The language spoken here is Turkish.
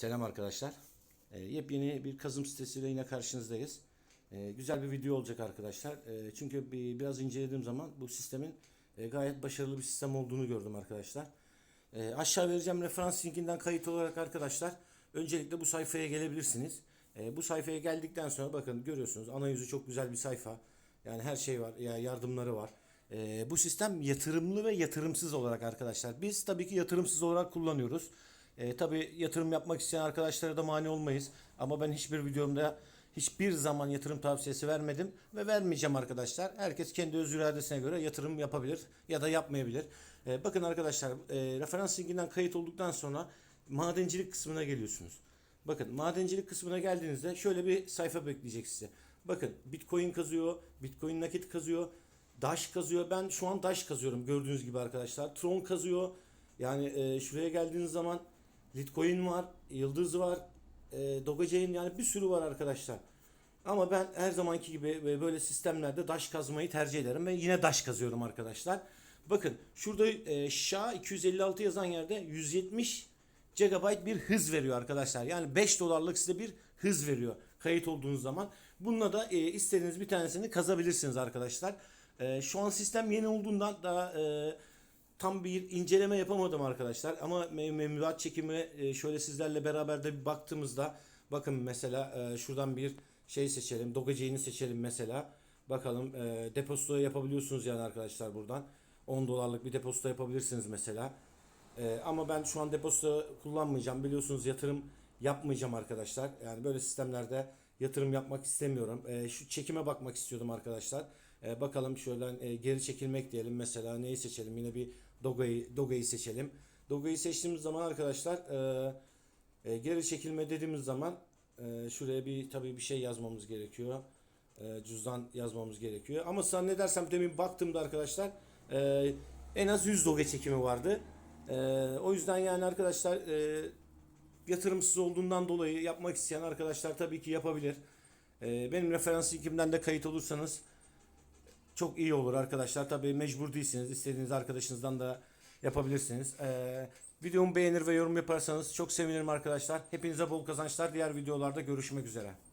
Selam arkadaşlar. Ee, yepyeni bir kazım sitesiyle yine karşınızdayız. Ee, güzel bir video olacak arkadaşlar. Ee, çünkü bir, biraz incelediğim zaman bu sistemin e, gayet başarılı bir sistem olduğunu gördüm arkadaşlar. Ee, aşağı vereceğim referans linkinden kayıt olarak arkadaşlar öncelikle bu sayfaya gelebilirsiniz. Ee, bu sayfaya geldikten sonra bakın görüyorsunuz ana yüzü çok güzel bir sayfa. Yani her şey var, ya yardımları var. Ee, bu sistem yatırımlı ve yatırımsız olarak arkadaşlar. Biz tabii ki yatırımsız olarak kullanıyoruz. Ee, tabii yatırım yapmak isteyen arkadaşlara da mani olmayız. Ama ben hiçbir videomda hiçbir zaman yatırım tavsiyesi vermedim ve vermeyeceğim arkadaşlar. Herkes kendi öz iradesine göre yatırım yapabilir ya da yapmayabilir. Ee, bakın arkadaşlar e, referans linkinden kayıt olduktan sonra madencilik kısmına geliyorsunuz. Bakın madencilik kısmına geldiğinizde şöyle bir sayfa bekleyecek size. Bakın Bitcoin kazıyor, Bitcoin nakit kazıyor, Dash kazıyor. Ben şu an Dash kazıyorum gördüğünüz gibi arkadaşlar. Tron kazıyor. Yani e, şuraya geldiğiniz zaman Litecoin var, Yıldız var, e, Dogecoin yani bir sürü var arkadaşlar. Ama ben her zamanki gibi böyle sistemlerde Dash kazmayı tercih ederim ve yine Dash kazıyorum arkadaşlar. Bakın şurada e, SHA 256 yazan yerde 170 GB bir hız veriyor arkadaşlar. Yani 5 dolarlık size bir hız veriyor kayıt olduğunuz zaman. Bununla da e, istediğiniz bir tanesini kazabilirsiniz arkadaşlar. E, şu an sistem yeni olduğundan daha e, tam bir inceleme yapamadım arkadaşlar. Ama me- mevduat çekimi e, şöyle sizlerle beraber de bir baktığımızda bakın mesela e, şuradan bir şey seçelim. Dogecoin'i seçelim mesela. Bakalım e, depozito yapabiliyorsunuz yani arkadaşlar buradan. 10 dolarlık bir depozito yapabilirsiniz mesela. Ama ben şu an depozito kullanmayacağım. Biliyorsunuz yatırım yapmayacağım arkadaşlar. Yani böyle sistemlerde yatırım yapmak istemiyorum. Şu çekime bakmak istiyordum arkadaşlar. Bakalım şöyle geri çekilmek diyelim. Mesela neyi seçelim? Yine bir Doga'yı Doga'yı seçelim. Doga'yı seçtiğimiz zaman arkadaşlar e, e, geri çekilme dediğimiz zaman e, şuraya bir tabii bir şey yazmamız gerekiyor. E, cüzdan yazmamız gerekiyor. Ama zannedersem demin baktığımda arkadaşlar e, en az 100 doge çekimi vardı. E, o yüzden yani arkadaşlar e, yatırımsız olduğundan dolayı yapmak isteyen arkadaşlar tabii ki yapabilir. E, benim referans linkimden de kayıt olursanız çok iyi olur arkadaşlar. Tabii mecbur değilsiniz. İstediğiniz arkadaşınızdan da yapabilirsiniz. Ee, videomu beğenir ve yorum yaparsanız çok sevinirim arkadaşlar. Hepinize bol kazançlar. Diğer videolarda görüşmek üzere.